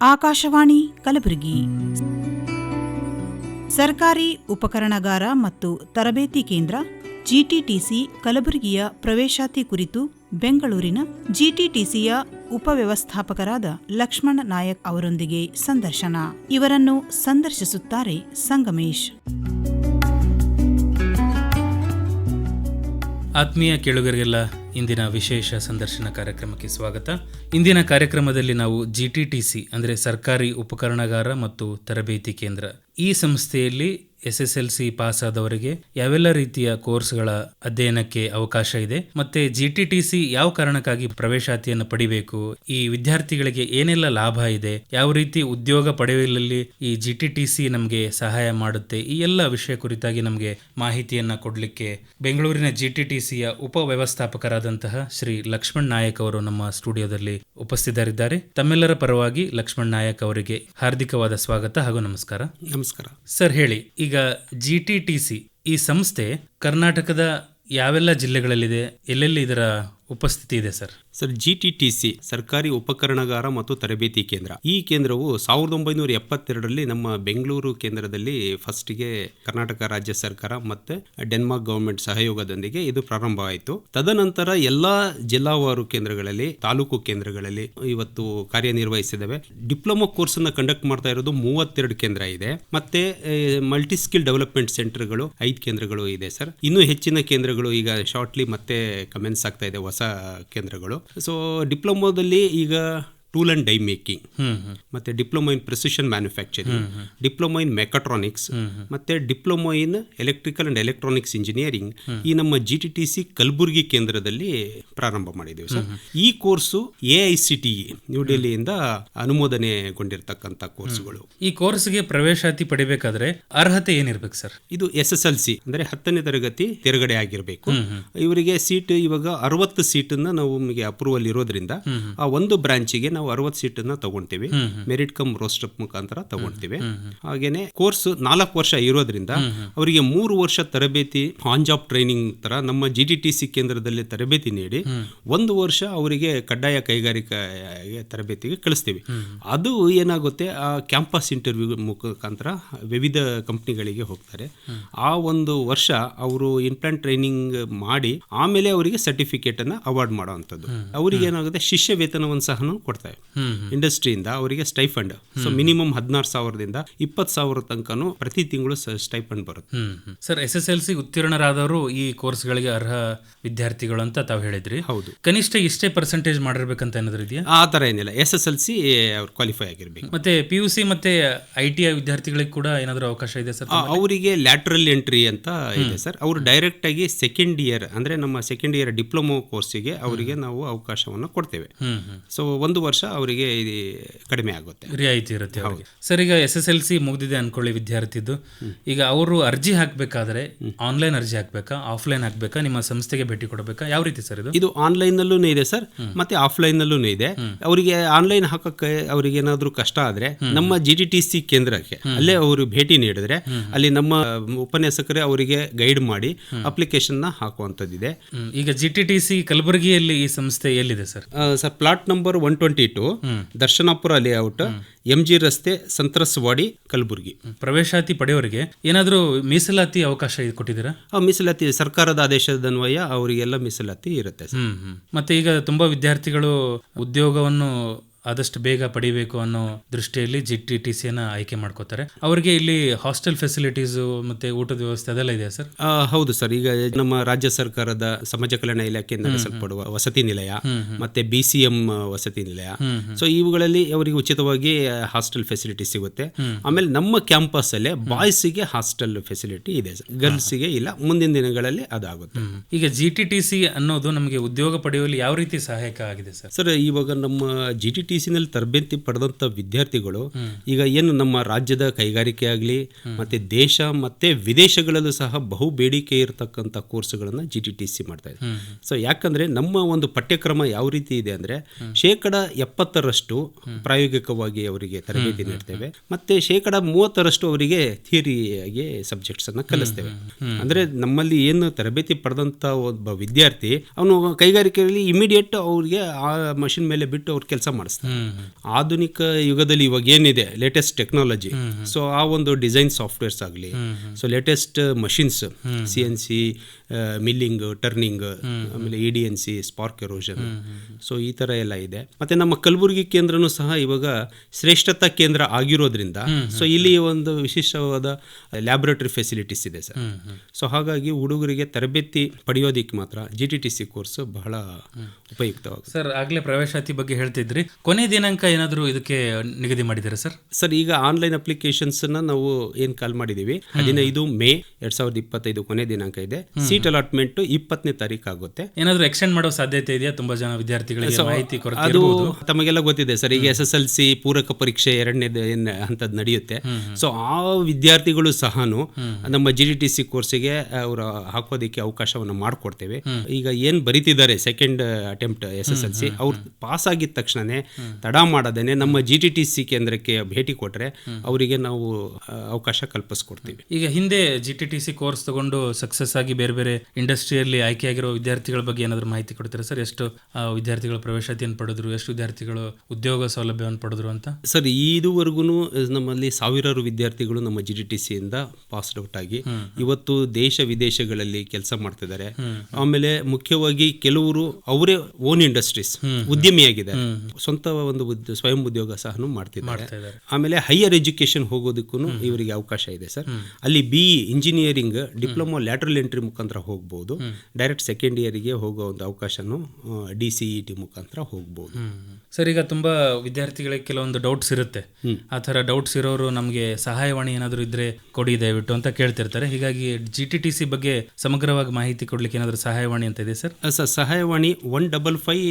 ಆಕಾಶವಾಣಿ ಕಲಬುರಗಿ. ಸರ್ಕಾರಿ ಉಪಕರಣಗಾರ ಮತ್ತು ತರಬೇತಿ ಕೇಂದ್ರ ಜಿಟಿಟಿಸಿ ಕಲಬುರಗಿಯ ಪ್ರವೇಶಾತಿ ಕುರಿತು ಬೆಂಗಳೂರಿನ ಜಿಟಿಟಿಸಿಯ ಉಪವ್ಯವಸ್ಥಾಪಕರಾದ ಲಕ್ಷ್ಮಣ ನಾಯಕ್ ಅವರೊಂದಿಗೆ ಸಂದರ್ಶನ. ಇವರನ್ನು ಸಂದರ್ಶಿಸುತ್ತಾರೆ ಸಂಗಮೇಶ್. ಆತ್ಮೀಯ ಕೇಳುಗರಿಗೆಲ್ಲ ಇಂದಿನ ವಿಶೇಷ ಸಂದರ್ಶನ ಕಾರ್ಯಕ್ರಮಕ್ಕೆ ಸ್ವಾಗತ. ಇಂದಿನ ಕಾರ್ಯಕ್ರಮದಲ್ಲಿ ನಾವು ಜಿ ಟಿ ಟಿ ಸಿ ಅಂದರೆ ಸರ್ಕಾರಿ ಉಪಕರಣಗಾರ ಮತ್ತು ತರಬೇತಿ ಕೇಂದ್ರ ಈ ಸಂಸ್ಥೆಯಲ್ಲಿ S S L C pass ಆದವರಿಗೆ ಯಾವೆಲ್ಲ ರೀತಿಯ ಕೋರ್ಸ್ಗಳ ಅಧ್ಯಯನಕ್ಕೆ ಅವಕಾಶ ಇದೆ ಮತ್ತೆ ಜಿ ಟಿ ಟಿ ಸಿ ಯಾವ ಕಾರಣಕ್ಕಾಗಿ ಪ್ರವೇಶಾತಿಯನ್ನು ಪಡಿಬೇಕು ಈ ವಿದ್ಯಾರ್ಥಿಗಳಿಗೆ ಏನೆಲ್ಲ ಲಾಭ ಇದೆ ಯಾವ ರೀತಿ ಉದ್ಯೋಗ ಪಡೆಯುವಲ್ಲಿ ಈ ಜಿ ಟಿ ಟಿ ಸಿ ನಮಗೆ ಸಹಾಯ ಮಾಡುತ್ತೆ ಈ ಎಲ್ಲ ವಿಷಯ ಕುರಿತಾಗಿ ನಮಗೆ ಮಾಹಿತಿಯನ್ನ ಕೊಡಲಿಕ್ಕೆ ಬೆಂಗಳೂರಿನ ಜಿ ಟಿ ಟಿ ಸಿಯ ಉಪ ವ್ಯವಸ್ಥಾಪಕರಾದಂತಹ ಶ್ರೀ ಲಕ್ಷ್ಮಣ್ ನಾಯಕ್ ಅವರು ನಮ್ಮ ಸ್ಟುಡಿಯೋದಲ್ಲಿ ಉಪಸ್ಥಿತರಿದ್ದಾರೆ. ತಮ್ಮೆಲ್ಲರ ಪರವಾಗಿ ಲಕ್ಷ್ಮಣ್ ನಾಯಕ್ ಅವರಿಗೆ ಹಾರ್ದಿಕವಾದ ಸ್ವಾಗತ ಹಾಗೂ ನಮಸ್ಕಾರ. ನಮಸ್ಕಾರ. ಸರ್ ಹೇಳಿ ಈಗ ಜಿ ಟಿ ಟಿ ಸಿ ಈ ಸಂಸ್ಥೆ ಕರ್ನಾಟಕದ ಯಾವೆಲ್ಲ ಜಿಲ್ಲೆಗಳಲ್ಲಿದೆ ಎಲ್ಲೆಲ್ಲಿ ಇದರ ಉಪಸ್ಥಿತಿ ಇದೆ, sir. Sir G T T C ಸರ್ಕಾರಿ ಉಪಕರಣಗಾರ ಮತ್ತು ತರಬೇತಿ ಕೇಂದ್ರ. ಈ ಕೇಂದ್ರವು ಸಾವಿರದ ಒಂಬೈನೂರ ಎಪ್ಪತ್ತೆರಡರಲ್ಲಿ ನಮ್ಮ ಬೆಂಗಳೂರು ಕೇಂದ್ರದಲ್ಲಿ ಫಸ್ಟ್ಗೆ ಕರ್ನಾಟಕ ರಾಜ್ಯ ಸರ್ಕಾರ ಮತ್ತೆ ಡೆನ್ಮಾರ್ಕ್ ಗೌರ್ಮೆಂಟ್ ಸಹಯೋಗದೊಂದಿಗೆ ಇದು ಪ್ರಾರಂಭ ಆಯಿತು ತದನಂತರ ಎಲ್ಲಾ ಜಿಲ್ಲಾವಾರು ಕೇಂದ್ರಗಳಲ್ಲಿ, ತಾಲೂಕು ಕೇಂದ್ರಗಳಲ್ಲಿ ಇವತ್ತು ಕಾರ್ಯನಿರ್ವಹಿಸಿದವೆ ಡಿಪ್ಲೊಮಾ ಕೋರ್ಸ್ ಅನ್ನು ಕಂಡಕ್ಟ್ ಮಾಡ್ತಾ ಇರೋದು ಮೂವತ್ತೆರಡು ಕೇಂದ್ರ ಇದೆ. ಮತ್ತೆ ಮಲ್ಟಿ ಸ್ಕಿಲ್ ಡೆವಲಪ್ಮೆಂಟ್ ಸೆಂಟರ್ಗಳು ಐದು ಕೇಂದ್ರಗಳು ಇದೆ, ಸರ್. ಇನ್ನೂ ಹೆಚ್ಚಿನ ಕೇಂದ್ರಗಳು ಈಗ ಶಾರ್ಟ್ಲಿ ಮತ್ತೆ ಕಮೆನ್ಸ್ ಆಗ್ತಾ ಇದೆ ಕೇಂದ್ರಗಳು. ಸೊ ಡಿಪ್ಲೊಮೋದಲ್ಲಿ ಈಗ ಟೂಲ್ ಅಂಡ್ ಡೈ ಮೇಕಿಂಗ್ ಮತ್ತೆ diploma in precision manufacturing diploma in mechatronics ಮತ್ತೆ diploma in electrical and electronics engineering ಈ ನಮ್ಮ G T T C Kalaburagi ಕೇಂದ್ರದಲ್ಲಿ ಪ್ರಾರಂಭ ಮಾಡಿದ್ದೇವೆ ಸರ್. ಈ course A I C T new ಡೆಲ್ಲಿಯಿಂದ ಅನುಮೋದನೆಗೊಂಡಿರ್ತಕ್ಕಂಥ ಕೋರ್ಸ್ಗಳು. ಈ ಕೋರ್ಸ್ಗೆ ಪ್ರವೇಶಾತಿ ಪಡಿಬೇಕಾದ್ರೆ ಅರ್ಹತೆ ಏನಿರಬೇಕು ಸರ್? ಇದು ಎಸ್ ಎಸ್ ಎಲ್ ಸಿ ಅಂದ್ರೆ ಹತ್ತನೇ ತರಗತಿ ತೆರಗಡೆ ಆಗಿರಬೇಕು. ಇವರಿಗೆ ಸೀಟ್ ಇವಾಗ ಅರವತ್ತು ಸೀಟನ್ನ ನಾವು ನಮಗೆ ಅಪ್ರೂವಲ್ ಇರೋದ್ರಿಂದ ಆ ಒಂದು ಬ್ರಾಂಚಿಗೆ ನಾವು ಅರವತ್ತು ಸೀಟನ್ನ ತಗೊಳ್ತೀವಿ. ಮೆರಿಟ್ ಕಮ್ ರೋಸ್ಟಪ್ ಮುಖಾಂತರ ತಗೊಳ್ತೀವಿ. ಹಾಗೇನೆ ಕೋರ್ಸ್ ನಾಲ್ಕು ವರ್ಷ ಇರೋದ್ರಿಂದ ಅವರಿಗೆ ಮೂರು ವರ್ಷ ತರಬೇತಿ ಆನ್ ಜಾಬ್ ಟ್ರೈನಿಂಗ್ ತರ ನಮ್ಮ ಜಿ ಡಿ ಟಿ ಸಿ ಕೇಂದ್ರದಲ್ಲಿ ತರಬೇತಿ ನೀಡಿ ಒಂದು ವರ್ಷ ಅವರಿಗೆ ಕಡ್ಡಾಯ ಕೈಗಾರಿಕಾ ತರಬೇತಿಗೆ ಕಳಿಸ್ತೀವಿ. ಅದು ಏನಾಗುತ್ತೆ ಆ ಕ್ಯಾಂಪಸ್ ಇಂಟರ್ವ್ಯೂ ಮುಖಾಂತರ ವಿವಿಧ ಕಂಪ್ನಿಗಳಿಗೆ ಹೋಗ್ತಾರೆ. ಆ ಒಂದು ವರ್ಷ ಅವರು ಇನ್ಪ್ಲಾಂಟ್ ಟ್ರೈನಿಂಗ್ ಮಾಡಿ ಆಮೇಲೆ ಅವರಿಗೆ ಸರ್ಟಿಫಿಕೇಟ್ ಅನ್ನ ಅವಾರ್ಡ್ ಮಾಡುವಂಥದ್ದು. ಅವರಿಗೆ ಏನಾಗುತ್ತೆ ಶಿಷ್ಯ ವೇತನವನ್ನು ಸಹ ಕೊಡ್ತಾರೆ. ಇಂಡಸ್ಟ್ರಿಯಿಂದ ಅವರಿಗೆ ಸ್ಟೈಫಂಡ್ ಸೊ ಮಿನಿಮಮ್ ಹದಿನಾರು ಸಾವಿರದಿಂದ ಇಪ್ಪತ್ತು ಸಾವಿರ ತನಕನೂ ಪ್ರತಿ ತಿಂಗಳು ಸ್ಟೈಫಂಡ್ ಬರುತ್ತೆ. Sir S S L C ಉತ್ತೀರ್ಣರಾದವರು ಈ ಕೋರ್ಸ್ಗಳಿಗೆ ಅರ್ಹ ವಿದ್ಯಾರ್ಥಿಗಳು ಅಂತ ತಾವು ಹೇಳಿದ್ರಿ. ಹೌದು. ಕನಿಷ್ಠ ಇಷ್ಟೇ ಪರ್ಸೆಂಟೇಜ್ ಮಾಡಿರ್ಬೇಕಂತ ಏನಾದ್ರು ಇದೆಯಾ? ಆ ತರ ಏನಿಲ್ಲ. ಎಸ್ ಎಸ್ ಎಲ್ ಸಿ ಅವ್ರು ಕ್ವಾಲಿಫೈ ಆಗಿರ್ಬೇಕು. ಮತ್ತೆ ಪಿ ಯು ಸಿ ಮತ್ತೆ ಐ ಟಿ ಐ ವಿದ್ಯಾರ್ಥಿಗಳಿಗೆ ಕೂಡ ಏನಾದರೂ ಅವಕಾಶ ಇದೆ ಸರ್ ಅವರಿಗೆ ಲ್ಯಾಟ್ರಲ್ ಎಂಟ್ರಿ ಅಂತ ಇದೆ ಸರ್. ಅವರು ಡೈರೆಕ್ಟ್ ಆಗಿ ಸೆಕೆಂಡ್ ಇಯರ್ ಅಂದ್ರೆ ನಮ್ಮ ಸೆಕೆಂಡ್ ಇಯರ್ ಡಿಪ್ಲೊಮೊ ಕೋರ್ಸಿಗೆ ಅವರಿಗೆ ನಾವು ಅವಕಾಶವನ್ನು ಕೊಡ್ತೇವೆ. ಸೊ ಒಂದು ವರ್ಷ ಅವರಿಗೆ ಇದು ಕಡಿಮೆ ಆಗುತ್ತೆ. ರಿಯಾಯಿತಿ ಇರುತ್ತೆ ಸರ್ ಈಗ ಎಸ್ ಎಸ್ ಎಲ್ ಸಿ ಮುಗ್ದಿದೆ ಅನ್ಕೊಳ್ಳಿ ವಿದ್ಯಾರ್ಥಿದ್ದು ಈಗ ಅವರು ಅರ್ಜಿ ಹಾಕಬೇಕಾದ್ರೆ ಆನ್ಲೈನ್ ಅರ್ಜಿ ಹಾಕಬೇಕಾ ಆಫ್ಲೈನ್ ಹಾಕಬೇಕಾ ನಿಮ್ಮ ಸಂಸ್ಥೆಗೆ ಭೇಟಿ ಕೊಡಬೇಕಾ ಯಾವ ರೀತಿ ಸರ್ ಇದು? ಇದು ಆನ್ಲೈನ್ ನಲ್ಲೂ ಇದೆ ಸರ್ ಮತ್ತೆ ಆಫ್ಲೈನ್ ನಲ್ಲೂ ಇದೆ ಅವರಿಗೆ ಆನ್ಲೈನ್ ಹಾಕಕ್ಕೆ ಅವರಿಗೆ ಏನಾದರೂ ಕಷ್ಟ ಆದ್ರೆ ನಮ್ಮ ಜಿ ಡಿ ಟಿ ಸಿ ಕೇಂದ್ರಕ್ಕೆ ಅಲ್ಲೇ ಅವರು ಭೇಟಿ ನೀಡಿದ್ರೆ ಅಲ್ಲಿ ನಮ್ಮ ಉಪನ್ಯಾಸಕರೇ ಅವರಿಗೆ ಗೈಡ್ ಮಾಡಿ ಅಪ್ಲಿಕೇಶನ್ನ ಹಾಕುವಂಥದ್ದಿದೆ. ಈಗ ಜಿ ಟಿ ಟಿ ಸಿ ಕಲಬುರಗಿಯಲ್ಲಿ ಈ ಸಂಸ್ಥೆ ಎಲ್ಲಿದೆ sir? Sir plot number one twenty two Darshanapur layout M G ರಸ್ತೆ ಸಂತ್ರಸ್ವಾಡಿ ಕಲಬುರಗಿ. ಪ್ರವೇಶಾತಿ ಪಡೆಯೋರಿಗೆ ಏನಾದರೂ ಮೀಸಲಾತಿ ಅವಕಾಶ ಇದು ಕೊಟ್ಟಿದ್ದೀರಾ? ಆ ಮೀಸಲಾತಿ ಸರ್ಕಾರದ ಆದೇಶದನ್ವಯ ಅವರಿಗೆಲ್ಲ ಮೀಸಲಾತಿ ಇರುತ್ತೆ. ಮತ್ತೆ ಈಗ ತುಂಬಾ ವಿದ್ಯಾರ್ಥಿಗಳು ಉದ್ಯೋಗವನ್ನು ಆದಷ್ಟು ಬೇಗ ಪಡಿಬೇಕು ಅನ್ನೋ ದೃಷ್ಟಿಯಲ್ಲಿ ಜಿ ಟಿ ಟಿ ಸಿಯನ್ನು ಆಯ್ಕೆ ಮಾಡ್ಕೋತಾರೆ. ಅವರಿಗೆ ಇಲ್ಲಿ ಹಾಸ್ಟೆಲ್ ಫೆಸಿಲಿಟೀಸು ಮತ್ತೆ ಊಟದ ವ್ಯವಸ್ಥೆ ಅದೆಲ್ಲ ಇದೆಯಾ ಸರ್? ಆ, ಹೌದು ಸರ್. ಈಗ ನಮ್ಮ ರಾಜ್ಯ ಸರ್ಕಾರದ ಸಮಾಜ ಕಲ್ಯಾಣ ಇಲಾಖೆಯಿಂದ ನಡೆಸಲ್ಪಡುವ ವಸತಿ ನಿಲಯ ಮತ್ತೆ ಬಿ ಸಿ ಎಂ ವಸತಿ ನಿಲಯ. ಸೊ ಇವುಗಳಲ್ಲಿ ಅವರಿಗೆ ಉಚಿತವಾಗಿ ಹಾಸ್ಟೆಲ್ ಫೆಸಿಲಿಟಿ ಸಿಗುತ್ತೆ. ಆಮೇಲೆ ನಮ್ಮ ಕ್ಯಾಂಪಸ್ ಬಾಯ್ಸ್ಗೆ ಹಾಸ್ಟೆಲ್ ಫೆಸಿಲಿಟಿ ಇದೆ ಗರ್ಲ್ಸ್ಗೆ ಇಲ್ಲ ಮುಂದಿನ ದಿನಗಳಲ್ಲಿ ಅದಾಗುತ್ತೆ. ಈಗ ಜಿ ಟಿ ಟಿ ಸಿ ಅನ್ನೋದು ನಮಗೆ ಉದ್ಯೋಗ ಪಡೆಯುವಲ್ಲಿ ಯಾವ ರೀತಿ ಸಹಾಯಕ ಆಗಿದೆ ಸರ್? ಸರ್ ಇವಾಗ ನಮ್ಮ ಜಿ ಟಿ ಟಿ ಸಿನಲ್ಲಿ ತರಬೇತಿ ಪಡೆದಂಥ ವಿದ್ಯಾರ್ಥಿಗಳು ಈಗ ಏನು ನಮ್ಮ ರಾಜ್ಯದ ಕೈಗಾರಿಕೆ ಆಗಲಿ ಮತ್ತು ದೇಶ ಮತ್ತು ವಿದೇಶಗಳಲ್ಲೂ ಸಹ ಬಹು ಬೇಡಿಕೆ ಇರತಕ್ಕಂಥ ಕೋರ್ಸ್ಗಳನ್ನು ಜಿ ಟಿ ಟಿ ಸಿ ಮಾಡ್ತಾ ಇದೆ. ಸೊ ಯಾಕಂದರೆ ನಮ್ಮ ಒಂದು ಪಠ್ಯಕ್ರಮ ಯಾವ ರೀತಿ ಇದೆ ಅಂದರೆ ಶೇಕಡ ಎಪ್ಪತ್ತರಷ್ಟು ಪ್ರಾಯೋಗಿಕವಾಗಿ ಅವರಿಗೆ ತರಬೇತಿ ನೀಡ್ತೇವೆ. ಮತ್ತು ಶೇಕಡ ಮೂವತ್ತರಷ್ಟು ಅವರಿಗೆ ಥಿಯರಿಯಾಗಿ ಸಬ್ಜೆಕ್ಟ್ಸನ್ನು ಅನ್ನ ಕಲಿಸ್ತೇವೆ. ಅಂದರೆ ನಮ್ಮಲ್ಲಿ ಏನು ತರಬೇತಿ ಪಡೆದಂಥ ಒಬ್ಬ ವಿದ್ಯಾರ್ಥಿ ಅವನು ಕೈಗಾರಿಕೆಯಲ್ಲಿ ಇಮಿಡಿಯೇಟ್ ಅವ್ರಿಗೆ ಆ ಮಷಿನ್ ಮೇಲೆ ಬಿಟ್ಟು ಅವ್ರು ಕೆಲಸ ಮಾಡಿಸ್ತಾರೆ ಆಧುನಿಕ ಯುಗದಲ್ಲಿ ಇವಾಗ ಏನಿದೆ ಲೇಟೆಸ್ಟ್ ಟೆಕ್ನಾಲಜಿ ಸೊ ಆ ಒಂದು ಡಿಸೈನ್ ಸಾಫ್ಟ್ವೇರ್ಸ್ ಆಗಲಿ so latest machines C N C milling turning ಆಮೇಲೆ E D N C spark erosion so ಈ ಥರ ಎಲ್ಲ ಇದೆ. ಮತ್ತೆ ನಮ್ಮ ಕಲಬುರಗಿ ಕೇಂದ್ರನೂ ಸಹ ಇವಾಗ ಶ್ರೇಷ್ಠತಾ ಕೇಂದ್ರ ಆಗಿರೋದ್ರಿಂದ ಸೊ ಇಲ್ಲಿ ಒಂದು ವಿಶಿಷ್ಟವಾದ ಲ್ಯಾಬೊರೇಟರಿ ಫೆಸಿಲಿಟೀಸ್ ಇದೆ ಸರ್. ಸೊ ಹಾಗಾಗಿ ಹುಡುಗರಿಗೆ ತರಬೇತಿ ಪಡೆಯೋದಿಕ್ಕೆ ಮಾತ್ರ G T T C course ಬಹಳ ಉಪಯುಕ್ತವಾಗುತ್ತೆ. ಸರ್ ಆಗಲೇ ಪ್ರವೇಶಾತಿ ಬಗ್ಗೆ ಹೇಳ್ತಿದ್ರಿ. ಕೊನೆ ದಿನಾಂಕ ಏನಾದರೂ ಇದಕ್ಕೆ ನಿಗದಿ ಮಾಡಿದ್ದಾರೆ ಸರ್? ಸರ್ ಈಗ ಆನ್ಲೈನ್ ಅಪ್ಲಿಕೇಶನ್ಸ್ ನಾವು ಏನ್ ಕಾಲ್ ಮಾಡಿದೀವಿ? ಹದಿನೈದು ಮೇ ಎರಡ್ ಸಾವಿರದ ಇಪ್ಪತ್ತೈದು ಕೊನೆ ದಿನಾಂಕ ಇದೆ. ಸೀಟ್ ಅಲಾಟ್ಮೆಂಟ್ ಇಪ್ಪತ್ತನೇ ತಾರೀಕು ಆಗುತ್ತೆ. ಏನಾದರೂ ಎಕ್ಸ್ಟೆಂಡ್ ಮಾಡೋ ಸಾಧ್ಯತೆ ಇದೆಯಾ? ತುಂಬಾ ಜನ ವಿದ್ಯಾರ್ಥಿಗಳಿಗೆ ಮಾಹಿತಿ ಕೊರತೆ ಅದು. ತಮಗೆಲ್ಲ ಗೊತ್ತಿದೆ ಸರ್ ಈಗ ಎಸ್ ಎಸ್ ಎಲ್ ಸಿ ಪೂರಕ ಪರೀಕ್ಷೆ ಎರಡನೇ ಏನ್ ಹಂತದ್ ನಡೆಯುತ್ತೆ. ಸೊ ಆ ವಿದ್ಯಾರ್ಥಿಗಳು ಸಹ ನಮ್ಮ ಜಿ ಡಿ ಟಿ ಸಿ ಕೋರ್ಸಿಗೆ ಅವರು ಹಾಕೋದಿಕ್ಕೆ ಅವಕಾಶವನ್ನು ಮಾಡಿಕೊಡ್ತೇವೆ. ಈಗ ಏನ್ ಬರಿತಿದ್ದಾರೆ second attempt S S L C ಅವ್ರು ಪಾಸ್ ಆಗಿದ ತಕ್ಷಣನೇ ತಡ ಮಾಡದೇನೆ ನಮ್ಮ ಜಿ ಟಿ ಟಿ ಸಿ ಕೇಂದ್ರಕ್ಕೆ ಭೇಟಿ ಕೊಟ್ಟರೆ ಅವರಿಗೆ ನಾವು ಅವಕಾಶ ಕಲ್ಪಿಸ್ಕೊಡ್ತೀವಿ. ಈಗ ಹಿಂದೆ G T T C course ತಗೊಂಡು ಸಕ್ಸಸ್ ಆಗಿ ಬೇರೆ ಬೇರೆ ಇಂಡಸ್ಟ್ರಿಯಲ್ಲಿ ಆಯ್ಕೆಯಾಗಿರೋ ವಿದ್ಯಾರ್ಥಿಗಳ ಬಗ್ಗೆ ಏನಾದರೂ ಮಾಹಿತಿ ಕೊಡ್ತೀರಾ ಸರ್? ಎಷ್ಟು ವಿದ್ಯಾರ್ಥಿಗಳ ಪ್ರವೇಶಾತಿಯನ್ನು ಪಡೆದ್ರು ಎಷ್ಟು ವಿದ್ಯಾರ್ಥಿಗಳು ಉದ್ಯೋಗ ಸೌಲಭ್ಯವನ್ನು ಪಡೆದ್ರು ಅಂತ? ಸರ್ ಇದುವರೆಗೂ ನಮ್ಮಲ್ಲಿ ಸಾವಿರಾರು ವಿದ್ಯಾರ್ಥಿಗಳು ನಮ್ಮ ಜಿ ಟಿ ಟಿ ಸಿಯಿಂದ ಪಾಸ್ ಔಟ್ ಆಗಿ ಇವತ್ತು ದೇಶ ವಿದೇಶಗಳಲ್ಲಿ ಕೆಲಸ ಮಾಡ್ತಿದ್ದಾರೆ. ಆಮೇಲೆ ಮುಖ್ಯವಾಗಿ ಕೆಲವರು ಅವರೇ ಓನ್ ಇಂಡಸ್ಟ್ರೀಸ್ ಉದ್ಯಮಿಯಾಗಿದ್ದಾರೆ. ಸ್ವಂತ ಒಂದು ಸ್ವಯಂ ಉದ್ಯೋಗ ಸಹ ಮಾಡ್ತಿದ್ದಾರೆ. ಆಮೇಲೆ ಹೈಯರ್ ಎಜುಕೇಶನ್ ಹೋಗೋದಕ್ಕೂ ಇವರಿಗೆ ಅವಕಾಶ ಇದೆ ಸರ್. ಅಲ್ಲಿ B engineering diploma lateral entry ಮುಖಾಂತರ ಹೋಗ್ಬೋದು. ಡೈರೆಕ್ಟ್ ಸೆಕೆಂಡ್ ಇಯರ್ಗೆ ಹೋಗೋ ಒಂದು ಅವಕಾಶನೂ ಡಿ ಸಿ ಇ ಟಿ ಮುಖಾಂತರ ಹೋಗ್ಬೋದು. ಸರ್ ಈಗ ತುಂಬಾ ವಿದ್ಯಾರ್ಥಿಗಳಿಗೆ ಕೆಲವೊಂದು ಡೌಟ್ಸ್ ಇರುತ್ತೆ. ಆ ಥರ ಡೌಟ್ಸ್ ಇರೋರು ನಮಗೆ ಸಹಾಯವಾಣಿ ಏನಾದರೂ ಇದ್ರೆ ಕೊಡಿ ದಯವಿಟ್ಟು ಅಂತ ಕೇಳ್ತಿರ್ತಾರೆ. ಹೀಗಾಗಿ ಜಿ ಟಿ ಟಿ ಸಿ ಬಗ್ಗೆ ಸಮಗ್ರವಾಗಿ ಮಾಹಿತಿ ಕೊಡ್ಲಿಕ್ಕೆ ಏನಾದರೂ ಸಹಾಯವಾಣಿ ಅಂತ ಇದೆ ಸರ್? ಸರ್ ಸಹಾಯವಾಣಿ one double five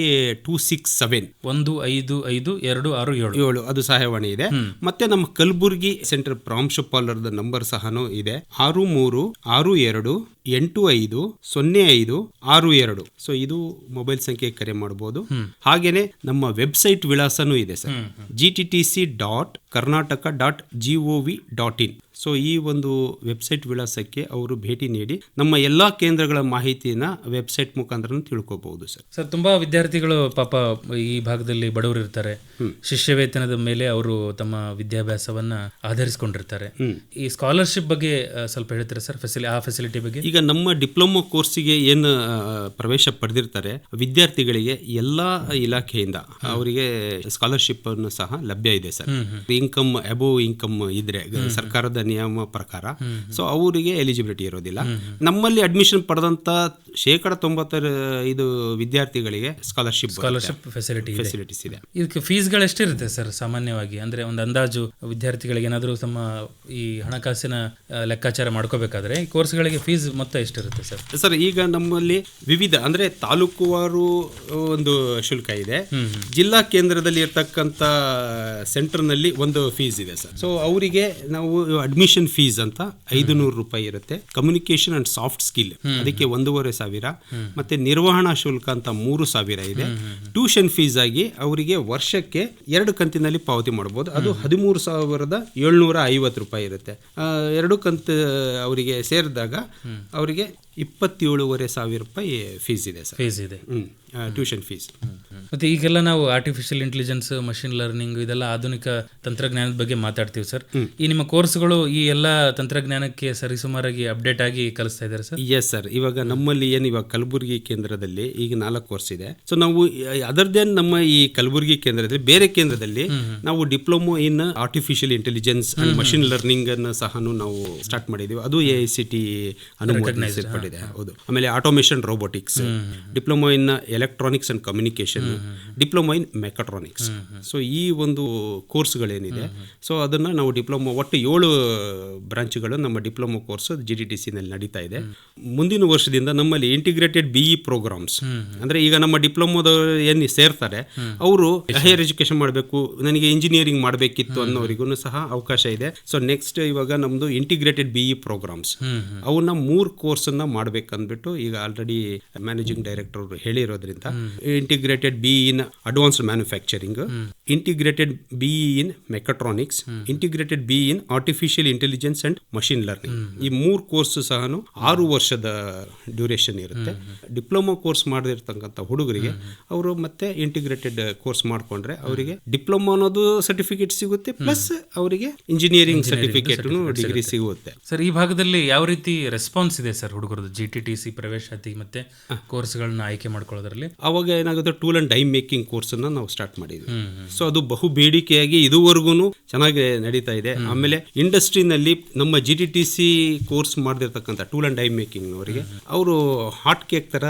two six seven ಒಂದು ಐದು ಐದು ಎರಡು ಆರು ಏಳು. ಏಳು ಅದು ಸಹಾಯವಾಣಿ ಇದೆ. ಮತ್ತೆ ನಮ್ಮ ಕಲಬುರ್ಗಿ ಸೆಂಟರ್ ಪ್ರಾಂಶುಪಾಲರ್ ನಂಬರ್ ಸಹ ಇದೆ. ಆರು ಮೂರು ಆರು ಎರಡು ಎಂಟು ಐದು ಸೊನ್ನೆ ಐದು ಆರು ಎರಡು. ಸೊ ಇದು ಮೊಬೈಲ್ ಸಂಖ್ಯೆ ಕರೆ ಮಾಡಬಹುದು ಹಾಗೇನೆ ನಮ್ಮ ವೆಬ್ಸೈಟ್ ವಿಳಾಸನೂ ಇದೆ sir. G T T C dot Karnataka dot G V dot in so ಈ ಒಂದು ವೆಬ್ಸೈಟ್ ವಿಳಾಸಕ್ಕೆ ಅವರು ಭೇಟಿ ನೀಡಿ ನಮ್ಮ ಎಲ್ಲಾ ಕೇಂದ್ರಗಳ ಮಾಹಿತಿನ ವೆಬ್ಸೈಟ್ ಮುಖಾಂತರ ತಿಳ್ಕೋಬಹುದು ಸರ್ ಸರ್ ತುಂಬಾ ವಿದ್ಯಾರ್ಥಿಗಳು ಪಾಪ ಈ ಭಾಗದಲ್ಲಿ ಬಡವರು ಇರ್ತಾರೆ. ಶಿಷ್ಯ ವೇತನದ ಮೇಲೆ ಅವರು ತಮ್ಮ ವಿದ್ಯಾಭ್ಯಾಸವನ್ನ ಆಧರಿಸಿಕೊಂಡಿರ್ತಾರೆ. ಈ ಸ್ಕಾಲರ್ಶಿಪ್ ಬಗ್ಗೆ ಸ್ವಲ್ಪ ಹೇಳ್ತಾರೆ ಸರ್ ಫೆಸಿಲಿ ಆ ಫೆಸಿಲಿಟಿ ಬಗ್ಗೆ? ಈಗ ನಮ್ಮ ಡಿಪ್ಲೊಮಾ ಕೋರ್ಸಿಗೆ ಏನು ಪ್ರವೇಶ ಪಡೆದಿರ್ತಾರೆ ವಿದ್ಯಾರ್ಥಿಗಳಿಗೆ ಎಲ್ಲಾ ಇಲಾಖೆಯಿಂದ ಅವರಿಗೆ ಸ್ಕಾಲರ್ಶಿಪ್ ಅನ್ನು ಸಹ ಲಭ್ಯ ಇದೆ ಸರ್ ಇನ್ಕಮ್ ಅಬೋವ್ ಇನ್ಕಮ್ ಇದ್ರೆ ಸರ್ಕಾರದ ನಿಯಮ ಪ್ರಕಾರ. ಸೊ ಅವರಿಗೆ ಎಲಿಜಿಬಿಲಿಟಿ ಇರೋದಿಲ್ಲ. ನಮ್ಮಲ್ಲಿ ಅಡ್ಮಿಷನ್ ಪಡೆದಂತ ಶೇಕಡ ತೊಂಬತ್ತರ ಇದು ವಿದ್ಯಾರ್ಥಿಗಳಿಗೆ ಸ್ಕಾಲರ್ಶಿಪ್ ಸ್ಕಾಲರ್ಶಿಪ್ ಫೆಸಿಲಿಟಿ ಫೆಸಿಲಿಟೀಸ್ ಇದೆ. ಇದಕ್ಕೆ ಫೀಸ್ಗಳು ಎಷ್ಟಿರುತ್ತೆ ಸರ್ ಸಾಮಾನ್ಯವಾಗಿ? ಅಂದ್ರೆ ಒಂದು ಅಂದಾಜು ವಿದ್ಯಾರ್ಥಿಗಳಿಗೆ ಏನಾದರೂ ತಮ್ಮ ಈ ಹಣಕಾಸಿನ ಲೆಕ್ಕಾಚಾರ ಮಾಡ್ಕೋಬೇಕಾದ್ರೆ ಈ ಕೋರ್ಸ್ಗಳಿಗೆ ಫೀಸ್ ಮೊತ್ತ ಎಷ್ಟಿರುತ್ತೆ ಸರ್ ಸರ್ ಈಗ ನಮ್ಮಲ್ಲಿ ವಿವಿಧ ಅಂದ್ರೆ ತಾಲೂಕುವಾರು ಒಂದು ಶುಲ್ಕ ಇದೆ. ಜಿಲ್ಲಾ ಕೇಂದ್ರದಲ್ಲಿ ಇರ್ತಕ್ಕಂಥ ಸೆಂಟರ್ನಲ್ಲಿ ಒಂದು ಫೀಸ್ ಇದೆ ಸರ್ ಸೊ ಅವರಿಗೆ ನಾವು ಅಡ್ಮಿಷನ್ ಫೀಸ್ ಅಂತ ಐದು ನೂರು ರೂಪಾಯಿ ಇರುತ್ತೆ. ಕಮ್ಯುನಿಕೇಶನ್ ಅಂಡ್ ಸಾಫ್ಟ್ ಸ್ಕಿಲ್ ಅದಕ್ಕೆ ಒಂದೂವರೆ ಸಾವಿರ. ಮತ್ತೆ ನಿರ್ವಹಣಾ ಶುಲ್ಕ ಅಂತ ಮೂರು ಸಾವಿರ ಇದೆ. ಟ್ಯೂಷನ್ ಫೀಸ್ ಆಗಿ ಅವರಿಗೆ ವರ್ಷಕ್ಕೆ ಎರಡು ಕಂತಿನಲ್ಲಿ ಪಾವತಿ ಮಾಡಬಹುದು ಅದು ಹದಿಮೂರು ಸಾವಿರದ ಏಳ್ನೂರ ಐವತ್ತು ರೂಪಾಯಿ ಇರುತ್ತೆ. ಎರಡು ಕಂತು ಅವರಿಗೆ ಸೇರಿದಾಗ ಅವರಿಗೆ ಇಪ್ಪತ್ತೇಳುವರೆ ಸಾವಿರ ರೂಪಾಯಿ ಫೀಸ್ ಇದೆ ಸರ್. ಫೀಸ್ ಇದೆ. ಟ್ಯೂಷನ್ ಫೀಸ್ ಮತ್ತೆ ಈಗೆಲ್ಲ ನಾವು ಆರ್ಟಿಫಿಷಿಯಲ್ ಇಂಟೆಲಿಜೆನ್ಸ್ ಮಷಿನ್ ಲರ್ನಿಂಗ್ ಇದೆಲ್ಲ ಆಧುನಿಕ ತಂತ್ರಜ್ಞಾನದ ಬಗ್ಗೆ ಮಾತಾಡ್ತೀವಿ ಸರ್. ಈ ನಿಮ್ಮ ಕೋರ್ಸ್ಗಳು ಈ ಎಲ್ಲ ತಂತ್ರಜ್ಞಾನಕ್ಕೆ ಸರಿಸುಮಾರಾಗಿ ಅಪ್ಡೇಟ್ ಆಗಿ ಕಲಿಸ್ತಾ ಇದ್ದಾರೆ ಸರ್? ಎಸ್ ಸರ್ ಇವಾಗ ನಮ್ಮಲ್ಲಿ ಏನು ಇವಾಗ ಕಲಬುರಗಿ ಕೇಂದ್ರದಲ್ಲಿ ಈಗ ನಾಲ್ಕು ಕೋರ್ಸ್ ಇದೆ. ಸೊ ನಾವು ಅದರ್ ದೆನ್ ನಮ್ಮ ಈ ಕಲಬುರಗಿ ಕೇಂದ್ರದಲ್ಲಿ ಬೇರೆ ಕೇಂದ್ರದಲ್ಲಿ ನಾವು diploma in artificial intelligence and machine learning ಅನ್ನು ಸಹ ನಾವು ಸ್ಟಾರ್ಟ್ ಮಾಡಿದೀವಿ. ಅದು ಎ ಐ ಸಿ ಟಿ ಅನುಮೋದನೆ ಹೌದು. ಆಮೇಲೆ automation robotics diploma in electronics and communication diploma in mechatronics so ಈ ಒಂದು ಕೋರ್ಸ್ಗಳೇನಿದೆ ಸೊ ಅದನ್ನ ನಾವು ಡಿಪ್ಲೊಮೊ ಒಟ್ಟು ಏಳು ಬ್ರಾಂಚ್ಗಳು ನಮ್ಮ diploma course G D T ಸಿನಲ್ಲಿ ನಡೀತಾ ಇದೆ. ಮುಂದಿನ ವರ್ಷದಿಂದ ನಮ್ಮಲ್ಲಿ ಇಂಟಿಗ್ರೇಟೆಡ್ ಬಿ ಇ ಪ್ರೋಗ್ರಾಮ್ಸ್ ಅಂದ್ರೆ ಈಗ ನಮ್ಮ ಡಿಪ್ಲೊಮೊದ ಏನು ಸೇರ್ತಾರೆ ಅವರು ಹೈಯರ್ ಎಜುಕೇಶನ್ ಮಾಡಬೇಕು ನನಗೆ ಇಂಜಿನಿಯರಿಂಗ್ ಮಾಡಬೇಕಿತ್ತು ಅನ್ನೋರಿಗೂ ಸಹ ಅವಕಾಶ ಇದೆ. ಸೊ ನೆಕ್ಸ್ಟ್ ಇವಾಗ ನಮ್ದು ಇಂಟಿಗ್ರೇಟೆಡ್ ಬಿ ಇ ಪ್ರೋಗ್ರಾಮ್ಸ್ ಅವನ್ನ ಮೂರು ಕೋರ್ಸ್ ಅನ್ನ ಮಾಡ್ಬೇಕಂದ್ಬಿಟ್ಟು ಈಗ ಆಲ್ರೆಡಿ ಮ್ಯಾನೇಜಿಂಗ್ ಡೈರೆಕ್ಟರ್ ಅವರು ಹೇಳಿರೋದ್ರಿಂದ integrated B in advanced manufacturing integrated B in mechatronics integrated B in artificial intelligence and machine learning ಈ ಮೂರು ಕೋರ್ಸ್ ಸಹ ಆರು ವರ್ಷದ ಡ್ಯೂರೇಷನ್ ಇರುತ್ತೆ. ಡಿಪ್ಲೊಮಾ ಕೋರ್ಸ್ ಮಾಡದಿರ್ತಕ್ಕಂಥ ಹುಡುಗರಿಗೆ ಅವರು ಮತ್ತೆ ಇಂಟಿಗ್ರೇಟೆಡ್ ಕೋರ್ಸ್ ಮಾಡಿಕೊಂಡ್ರೆ ಅವರಿಗೆ ಡಿಪ್ಲೊಮಾ ಅನ್ನೋದು ಸರ್ಟಿಫಿಕೇಟ್ ಸಿಗುತ್ತೆ ಪ್ಲಸ್ ಅವರಿಗೆ ಇಂಜಿನಿಯರಿಂಗ್ ಸರ್ಟಿಫಿಕೇಟ್ ಡಿಗ್ರಿ ಸಿಗುತ್ತೆ. ಸರ್ ಈ ಭಾಗದಲ್ಲಿ ಯಾವ ರೀತಿ ರೆಸ್ಪಾನ್ಸ್ ಇದೆ ಸರ್ ಹುಡುಗರದ್ದು? ಜಿ ಟಿ ಟಿ ಸಿ ಪ್ರವೇಶಾತಿ ಮತ್ತೆ ಕೋರ್ಸ್ಗಳನ್ನ ಆಯ್ಕೆ ಮಾಡ್ಕೊಳ್ಳೋದ್ರಲ್ಲಿ? ಅವಾಗ ಏನಾಗುತ್ತೆ tool and die making course ಅನ್ನ ನಾವು ಸ್ಟಾರ್ಟ್ ಮಾಡಿದ್ವಿ. ಸೊ ಅದು ಬಹು ಬೇಡಿಕೆಯಾಗಿ ಇದುವರೆಗೂ ಚೆನ್ನಾಗಿ ನಡೀತಾ ಇದೆ. ಆಮೇಲೆ ಇಂಡಸ್ಟ್ರಿನಲ್ಲಿ ನಮ್ಮ G T T C course ಮಾಡದಿರ್ತಕ್ಕಂಥ tool and die making ಅವರಿಗೆ ಅವರು ಹಾಟ್ ಕೇಕ್ ಥರ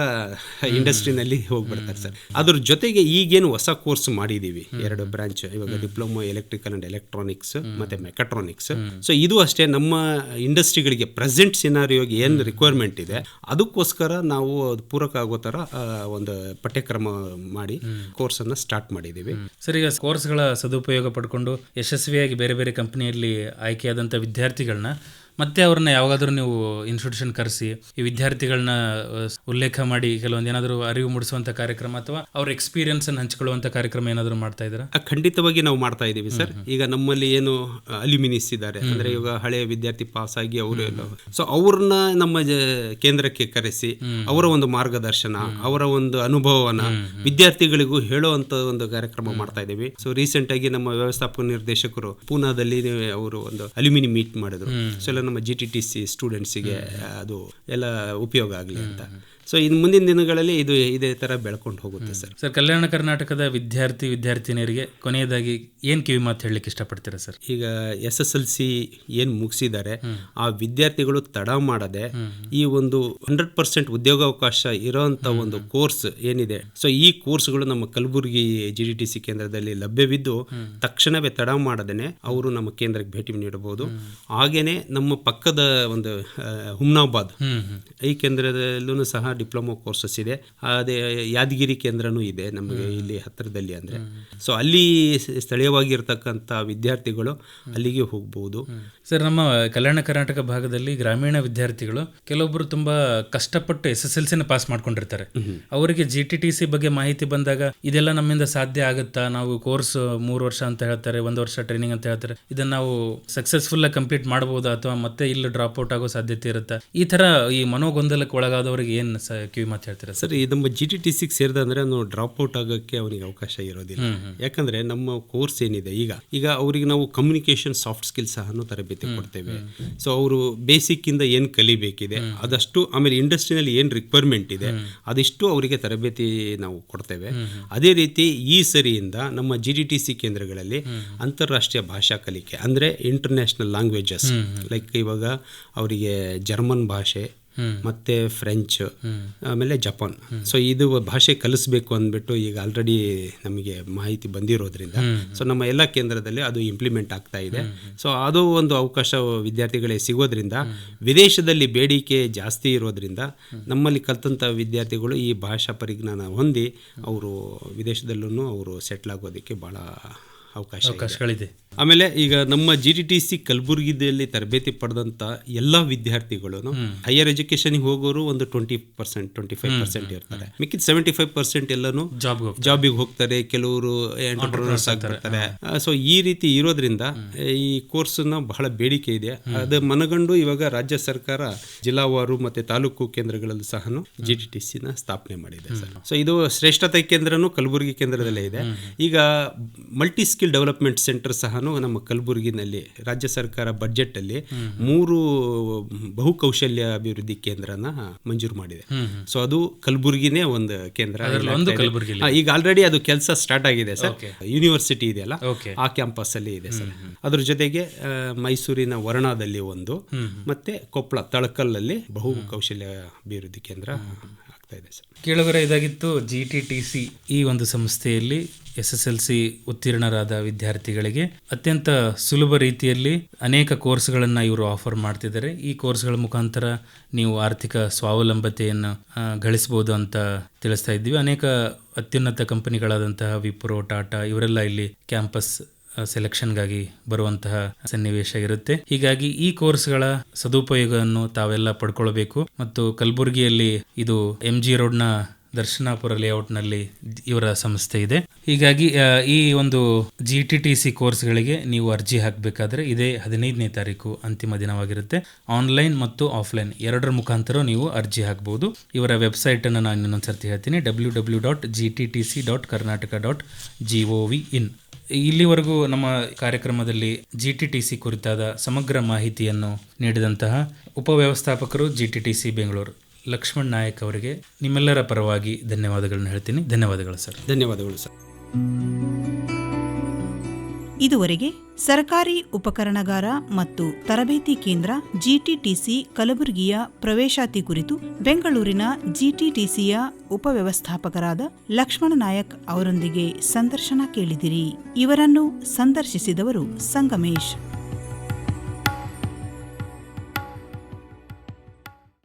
ಇಂಡಸ್ಟ್ರಿನಲ್ಲಿ ಹೋಗ್ಬಿಡ್ತಾರೆ ಸರ್. ಅದ್ರ ಜೊತೆಗೆ ಈಗೇನು ಹೊಸ ಕೋರ್ಸ್ ಮಾಡಿದ್ದೀವಿ ಎರಡು ಬ್ರಾಂಚ್ ಇವಾಗ ಡಿಪ್ಲೊಮಾ ಎಲೆಕ್ಟ್ರಿಕಲ್ ಅಂಡ್ ಎಲೆಕ್ಟ್ರಾನಿಕ್ಸ್ ಮತ್ತೆ ಮೆಕಟ್ರಾನಿಕ್ಸ್ ಸೊ ಇದು ಅಷ್ಟೇ ನಮ್ಮ ಇಂಡಸ್ಟ್ರಿಗಳಿಗೆ ಪ್ರೆಸೆಂಟ್ ಸಿನಾರಿಯೋಗೆ ಏನು ರಿಕ್ವೈರ್ಮೆಂಟ್ ಇದೆ ಅದಕ್ಕೋಸ್ಕರ ನಾವು ಅದು ಪೂರಕ ಆಗೋ ಥರ ಒಂದು ಪಠ್ಯಕ್ರಮ ಮಾಡಿ ಕೋರ್ಸನ್ನು ಸ್ಟಾರ್ಟ್ ಮಾಡಿದ್ದೀವಿ ಸರ್ ಈಗ ಕೋರ್ಸ್ಗಳ ಸದುಪಯೋಗ ಪಡ್ಕೊಂಡು ಯಶಸ್ವಿಯಾಗಿ ಬೇರೆ ಬೇರೆ ಕಂಪನಿಯಲ್ಲಿ ಆಯ್ಕೆಯಾದಂಥ ವಿದ್ಯಾರ್ಥಿಗಳನ್ನ ಮತ್ತೆ ಅವ್ರನ್ನ ಯಾವಾಗಾದ್ರೂ ನೀವು ಇನ್ಸ್ಟಿಟ್ಯೂಷನ್ ಕರೆಸಿ ಈ ವಿದ್ಯಾರ್ಥಿಗಳನ್ನ ಉಲ್ಲೇಖ ಮಾಡಿ ಕೆಲವೊಂದು ಏನಾದರೂ ಅರಿವು ಮೂಡಿಸುವಂತ ಕಾರ್ಯಕ್ರಮ ಅಥವಾ ಅವ್ರ ಎಕ್ಸ್ಪೀರಿಯನ್ಸ್ ಅನ್ನು ಹಂಚಿಕೊಳ್ಳುವಂತ ಕಾರ್ಯಕ್ರಮ ಏನಾದರೂ ಮಾಡ್ತಾ ಇದ್ದೀರಾ? ಆ, ಖಂಡಿತವಾಗಿ ನಾವು ಮಾಡ್ತಾ ಇದ್ದೀವಿ ಸರ್. ಈಗ ನಮ್ಮಲ್ಲಿ ಏನು ಅಲ್ಯೂಮಿನಿಸ್ ಇದ್ದಾರೆ. ಅಂದ್ರೆ ಇವಾಗ ಹಳೆಯ ವಿದ್ಯಾರ್ಥಿ ಪಾಸ್ ಆಗಿ ಅವರು ಎಲ್ಲ ಸೊ ಅವ್ರನ್ನ ನಮ್ಮ ಕೇಂದ್ರಕ್ಕೆ ಕರೆಸಿ ಅವರ ಒಂದು ಮಾರ್ಗದರ್ಶನ ಅವರ ಒಂದು ಅನುಭವವನ್ನ ವಿದ್ಯಾರ್ಥಿಗಳಿಗೂ ಹೇಳುವಂತ ಒಂದು ಕಾರ್ಯಕ್ರಮ ಮಾಡ್ತಾ ಇದ್ದೀವಿ. ಸೊ ರೀಸೆಂಟ್ ಆಗಿ ನಮ್ಮ ವ್ಯವಸ್ಥಾಪಕ ನಿರ್ದೇಶಕರು ಪೂನಾದಲ್ಲಿ ಅವರು ಒಂದು ಅಲ್ಯೂಮಿನಿ ಮೀಟ್ ಮಾಡಿದ್ರು. ಸೊ ಎಲ್ಲ ನಮ್ಮ ಜಿ ಟಿ ಟಿ ಸಿ ಸ್ಟೂಡೆಂಟ್ಸಿಗೆ ಅದು ಎಲ್ಲ ಉಪಯೋಗ ಆಗಲಿ ಅಂತ. ಸೊ ಇನ್ನು ಮುಂದಿನ ದಿನಗಳಲ್ಲಿ ಇದು ಇದೇ ತರ ಬೆಳ್ಕೊಂಡು ಹೋಗುತ್ತೆ ಸರ್. ಸರ್ ಕಲ್ಯಾಣ ಕರ್ನಾಟಕದ ವಿದ್ಯಾರ್ಥಿ ವಿದ್ಯಾರ್ಥಿನಿಯರಿಗೆ ಕೊನೆಯದಾಗಿ ಏನು ಕಿವಿ ಮಾತು ಹೇಳಲಿಕ್ಕೆ ಇಷ್ಟಪಡ್ತೀರಾ ಸರ್? ಈಗ ಎಸ್ ಎಸ್ ಎಲ್ ಸಿ ಏನು ಮುಗಿಸಿದ್ದಾರೆ ಆ ವಿದ್ಯಾರ್ಥಿಗಳು ತಡ ಮಾಡದೆ ಈ ಒಂದು ಹಂಡ್ರೆಡ್ ಪರ್ಸೆಂಟ್ ಉದ್ಯೋಗಾವಕಾಶ ಇರೋಂಥ ಒಂದು ಕೋರ್ಸ್ ಏನಿದೆ ಸೊ ಈ ಕೋರ್ಸ್ಗಳು ನಮ್ಮ Kalaburagi G D T C ಕೇಂದ್ರದಲ್ಲಿ ಲಭ್ಯವಿದ್ದು ತಕ್ಷಣವೇ ತಡ ಮಾಡದೇನೆ ಅವರು ನಮ್ಮ ಕೇಂದ್ರಕ್ಕೆ ಭೇಟಿ ನೀಡಬಹುದು. ಹಾಗೇನೆ ನಮ್ಮ ಪಕ್ಕದ ಒಂದು ಹುಮ್ನಾಬಾದ್ ಈ ಕೇಂದ್ರದಲ್ಲೂ ಸಹ ಡಿಪ್ಲೊಮಾ ಕೋರ್ಸಸ್ ಇದೆ. ಅದೇ ಯಾದಗಿರಿ ಕೇಂದ್ರನೂ ಇದೆ ನಮಗೆ ಇಲ್ಲಿ ಹತ್ತಿರದಲ್ಲಿ ಅಂದ್ರೆ. ಸೊ ಅಲ್ಲಿ ಸ್ಥಳೀಯವಾಗಿರ್ತಕ್ಕಂಥ ವಿದ್ಯಾರ್ಥಿಗಳು ಅಲ್ಲಿಗೆ ಹೋಗ್ಬೋದು. ಸರ್ ನಮ್ಮ ಕಲ್ಯಾಣ ಕರ್ನಾಟಕ ಭಾಗದಲ್ಲಿ ಗ್ರಾಮೀಣ ವಿದ್ಯಾರ್ಥಿಗಳು ಕೆಲವೊಬ್ಬರು ತುಂಬಾ ಕಷ್ಟಪಟ್ಟು ಎಸ್ ಎಸ್ ಎಲ್ ಸಿನ ಪಾಸ್ ಮಾಡ್ಕೊಂಡಿರ್ತಾರೆ. ಅವರಿಗೆ ಜಿ ಟಿ ಟಿ ಸಿ ಬಗ್ಗೆ ಮಾಹಿತಿ ಬಂದಾಗ ಇದೆಲ್ಲ ನಮ್ಮಿಂದ ಸಾಧ್ಯ ಆಗುತ್ತಾ? ನಾವು ಕೋರ್ಸ್ ಮೂರು ವರ್ಷ ಅಂತ ಹೇಳ್ತಾರೆ ಒಂದು ವರ್ಷ ಟ್ರೈನಿಂಗ್ ಅಂತ ಹೇಳ್ತಾರೆ. ಇದನ್ನ ನಾವು ಸಕ್ಸಸ್ಫುಲ್ ಆಗಿ ಕಂಪ್ಲೀಟ್ ಮಾಡಬಹುದಾ ಅಥವಾ ಮತ್ತೆ ಇಲ್ಲಿ ಡ್ರಾಪ್ ಔಟ್ ಆಗೋ ಸಾಧ್ಯತೆ ಇರುತ್ತಾ? ಈ ತರ ಈ ಮನೋಗೊಂದಲಕ್ಕೆ ಒಳಗಾದವರಿಗೆ ಏನ್ ಸ ಕಿವಿ ಮಾತು ಹೇಳ್ತೀರಾ ಸರ್? ಇದು ಈ ನಮ್ಮ ಜಿ ಟಿ ಟಿ ಸಿಗೆ ಸೇರಿದ ಅಂದ್ರೆ ನಾವು ಡ್ರಾಪ್ ಔಟ್ ಆಗೋಕ್ಕೆ ಅವನಿಗೆ ಅವಕಾಶ ಇರೋದಿಲ್ಲ. ಯಾಕಂದ್ರೆ ನಮ್ಮ ಕೋರ್ಸ್ ಏನಿದೆ ಈಗ ಈಗ ಅವರಿಗೆ ನಾವು ಕಮ್ಯುನಿಕೇಶನ್ ಸಾಫ್ಟ್ ಸ್ಕಿಲ್ ಸಹ ತರಬೇತಿ ಕೊಡ್ತೇವೆ. ಸೊ ಅವರು ಬೇಸಿಕ್ ಇಂದ ಏನು ಕಲಿಬೇಕಿದೆ ಅದಷ್ಟು ಆಮೇಲೆ ಇಂಡಸ್ಟ್ರಿನಲ್ಲಿ ಏನು ರಿಕ್ವೈರ್ಮೆಂಟ್ ಇದೆ ಅದಿಷ್ಟು ಅವರಿಗೆ ತರಬೇತಿ ನಾವು ಕೊಡ್ತೇವೆ. ಅದೇ ರೀತಿ ಈ ಸರಿಯಿಂದ ನಮ್ಮ ಜಿ ಡಿ ಟಿ ಸಿ ಕೇಂದ್ರಗಳಲ್ಲಿ ಅಂತಾರಾಷ್ಟ್ರೀಯ ಭಾಷಾ ಕಲಿಕೆ ಅಂದರೆ ಇಂಟರ್ನ್ಯಾಷನಲ್ ಲ್ಯಾಂಗ್ವೇಜಸ್ ಲೈಕ್ ಇವಾಗ ಅವರಿಗೆ ಜರ್ಮನ್ ಭಾಷೆ ಮತ್ತೆ ಫ್ರೆಂಚ್ ಆಮೇಲೆ ಜಪಾನ್. ಸೊ ಇದು ಭಾಷೆ ಕಲಿಸ್ಬೇಕು ಅಂದ್ಬಿಟ್ಟು ಈಗ ಆಲ್ರೆಡಿ ನಮಗೆ ಮಾಹಿತಿ ಬಂದಿರೋದ್ರಿಂದ. ಸೊ ನಮ್ಮ ಎಲ್ಲ ಕೇಂದ್ರದಲ್ಲಿ ಅದು ಇಂಪ್ಲಿಮೆಂಟ್ ಆಗ್ತಾ ಇದೆ. ಸೊ ಅದು ಒಂದು ಅವಕಾಶ ವಿದ್ಯಾರ್ಥಿಗಳಿಗೆ ಸಿಗೋದ್ರಿಂದ ವಿದೇಶದಲ್ಲಿ ಬೇಡಿಕೆ ಜಾಸ್ತಿ ಇರೋದ್ರಿಂದ ನಮ್ಮಲ್ಲಿ ಕಲ್ತಂಥ ವಿದ್ಯಾರ್ಥಿಗಳು ಈ ಭಾಷಾ ಪರಿಜ್ಞಾನ ಹೊಂದಿ ಅವರು ವಿದೇಶದಲ್ಲೂ ಅವರು ಸೆಟ್ಲ್ ಆಗೋದಕ್ಕೆ ಭಾಳ ಅವಕಾಶ. ಅವಕಾಶಗಳಿದೆ. ಆಮೇಲೆ ಈಗ ನಮ್ಮ ಜಿ ಟಿ ಟಿ ಸಿ ಕಲಬುರಗಿದಲ್ಲಿ ತರಬೇತಿ ಪಡೆದಂತ ಎಲ್ಲ ವಿದ್ಯಾರ್ಥಿಗಳು ಹೈಯರ್ ಎಜುಕೇಶನ್ ಹೋಗೋರು ಒಂದು twenty percent twenty five percent ಇರ್ತಾರೆ. ಮಿಕ್ಕಿದ ಸೆವೆಂಟಿ ಫೈವ್ ಪರ್ಸೆಂಟ್ ಎಲ್ಲಾನು ಜಾಬ್ಗೆ ಜಾಬಿಗೆ ಹೋಗ್ತಾರೆ. ಕೆಲವರು ಎಂಟರ್ಪ್ರನರ್ಸ್ ಆಗ್ತಾರೆ. ಸೊ ಈ ರೀತಿ ಇರೋದ್ರಿಂದ ಈ ಕೋರ್ಸ್ನ ಬಹಳ ಬೇಡಿಕೆ ಇದೆ. ಅದು ಮನಗಂಡು ಇವಾಗ ರಾಜ್ಯ ಸರ್ಕಾರ ಜಿಲ್ಲಾವಾರು ಮತ್ತೆ ತಾಲೂಕು ಕೇಂದ್ರಗಳಲ್ಲೂ ಸಹ ಜಿ ಟಿ ಟಿ ಸಿನ ಸ್ಥಾಪನೆ ಮಾಡಿದೆ ಸೊ ಇದು ಶ್ರೇಷ್ಠತೆ ಕೇಂದ್ರನು ಕಲಬುರಗಿ ಕೇಂದ್ರದಲ್ಲೇ ಇದೆ. ಈಗ ಮಲ್ಟಿ ಸ್ಕಿಲ್ ಡೆವಲಪ್ಮೆಂಟ್ ಸೆಂಟರ್ ಸಹ ನಮ್ಮ ಕಲಬುರಗಿನಲ್ಲಿ ರಾಜ್ಯ ಸರ್ಕಾರ ಬಜೆಟ್ ಅಲ್ಲಿ ಮೂರು ಬಹುಕೌಶಲ್ಯ ಅಭಿವೃದ್ಧಿ ಕೇಂದ್ರನ ಮಂಜೂರು ಮಾಡಿದೆ. ಸೊ ಅದು ಕಲಬುರಗಿನೇ ಒಂದು ಕೇಂದ್ರ. ಈಗ ಆಲ್ರೆಡಿ ಅದು ಕೆಲಸ ಸ್ಟಾರ್ಟ್ ಆಗಿದೆ ಸರ್. ಯೂನಿವರ್ಸಿಟಿ ಇದೆಯಲ್ಲ ಆ ಕ್ಯಾಂಪಸ್ ಅಲ್ಲಿ ಇದೆ ಸರ್. ಅದ್ರ ಜೊತೆಗೆ ಮೈಸೂರಿನ ವರ್ಣದಲ್ಲಿ ಒಂದು ಮತ್ತೆ ಕೊಪ್ಪಳ ತಳಕಲ್ಲಲ್ಲಿ ಬಹು ಕೌಶಲ್ಯ ಅಭಿವೃದ್ಧಿ ಕೇಂದ್ರ ಆಗ್ತಾ ಇದೆ ಸರ್. ಕೇಳುಗರ ಇದಾಗಿತ್ತು ಜಿ ಟಿ ಟಿ ಸಿ ಈ ಒಂದು ಸಂಸ್ಥೆಯಲ್ಲಿ ಎಸ್ ಎಸ್ ಎಲ್ ಸಿ ಉತ್ತೀರ್ಣರಾದ ವಿದ್ಯಾರ್ಥಿಗಳಿಗೆ ಅತ್ಯಂತ ಸುಲಭ ರೀತಿಯಲ್ಲಿ ಅನೇಕ ಕೋರ್ಸ್ಗಳನ್ನು ಇವರು ಆಫರ್ ಮಾಡ್ತಿದ್ದಾರೆ. ಈ ಕೋರ್ಸ್ಗಳ ಮುಖಾಂತರ ನೀವು ಆರ್ಥಿಕ ಸ್ವಾವಲಂಬತೆಯನ್ನು ಗಳಿಸ್ಬೋದು ಅಂತ ತಿಳಿಸ್ತಾ ಇದ್ದೀವಿ. ಅನೇಕ ಅತ್ಯುನ್ನತ ಕಂಪನಿಗಳಾದಂತಹ ವಿಪ್ರೋ, ಟಾಟಾ ಇವರೆಲ್ಲ ಇಲ್ಲಿ ಕ್ಯಾಂಪಸ್ ಸೆಲೆಕ್ಷನ್ಗಾಗಿ ಬರುವಂತಹ ಸನ್ನಿವೇಶ ಇರುತ್ತೆ. ಹೀಗಾಗಿ ಈ ಕೋರ್ಸ್ಗಳ ಸದುಪಯೋಗವನ್ನು ತಾವೆಲ್ಲ ಪಡ್ಕೊಳ್ಬೇಕು. ಮತ್ತು ಕಲಬುರಗಿಯಲ್ಲಿ ಇದು ಎಂ ಜಿ ರೋಡ್ನ ದರ್ಶನಾಪುರ ಲೇಔಟ್ನಲ್ಲಿ ಇವರ ಸಂಸ್ಥೆ ಇದೆ. ಹೀಗಾಗಿ ಈ ಒಂದು ಜಿ ಟಿ ಟಿ ಸಿ ಕೋರ್ಸ್ಗಳಿಗೆ ನೀವು ಅರ್ಜಿ ಹಾಕಬೇಕಾದ್ರೆ ಇದೇ ಹದಿನೈದನೇ ತಾರೀಕು ಅಂತಿಮ ದಿನವಾಗಿರುತ್ತೆ. ಆನ್ಲೈನ್ ಮತ್ತು ಆಫ್ಲೈನ್ ಎರಡರ ಮುಖಾಂತರ ನೀವು ಅರ್ಜಿ ಹಾಕಬಹುದು ಇವರ ವೆಬ್ಸೈಟ್ ಅನ್ನು ನಾನು ಇನ್ನೊಂದು ಸರ್ತಿ ಹೇಳ್ತೀನಿ, W W dot G T T C dot Karnataka dot G O V in ಇಲ್ಲಿವರೆಗೂ ನಮ್ಮ ಕಾರ್ಯಕ್ರಮದಲ್ಲಿ ಜಿ ಟಿ ಟಿ ಸಿ ಕುರಿತಾದ ಸಮಗ್ರ ಮಾಹಿತಿಯನ್ನು ನೀಡಿದಂತಹ ಉಪವ್ಯವಸ್ಥಾಪಕರು G T T C Bengaluru Lakshman Nayak ಅವರಿಗೆ ನಿಮ್ಮೆಲ್ಲರ ಪರವಾಗಿ ಧನ್ಯವಾದಗಳನ್ನು ಹೇಳ್ತೀನಿ. ಧನ್ಯವಾದಗಳು ಸರ್. ಧನ್ಯವಾದಗಳು ಸರ್. ಇದುವರೆಗೆ ಸರ್ಕಾರಿ ಉಪಕರಣಗಾರ ಮತ್ತು ತರಬೇತಿ ಕೇಂದ್ರ ಜಿಟಿಟಿಸಿ ಕಲಬುರಗಿಯ ಪ್ರವೇಶಾತಿ ಕುರಿತು ಬೆಂಗಳೂರಿನ ಜಿಟಿಟಿಸಿಯ ಉಪವ್ಯವಸ್ಥಾಪಕರಾದ ಲಕ್ಷ್ಮಣ ನಾಯಕ್ ಅವರೊಂದಿಗೆ ಸಂದರ್ಶನ ಕೇಳಿದಿರಿ. ಇವರನ್ನು ಸಂದರ್ಶಿಸಿದವರು ಸಂಗಮೇಶ್.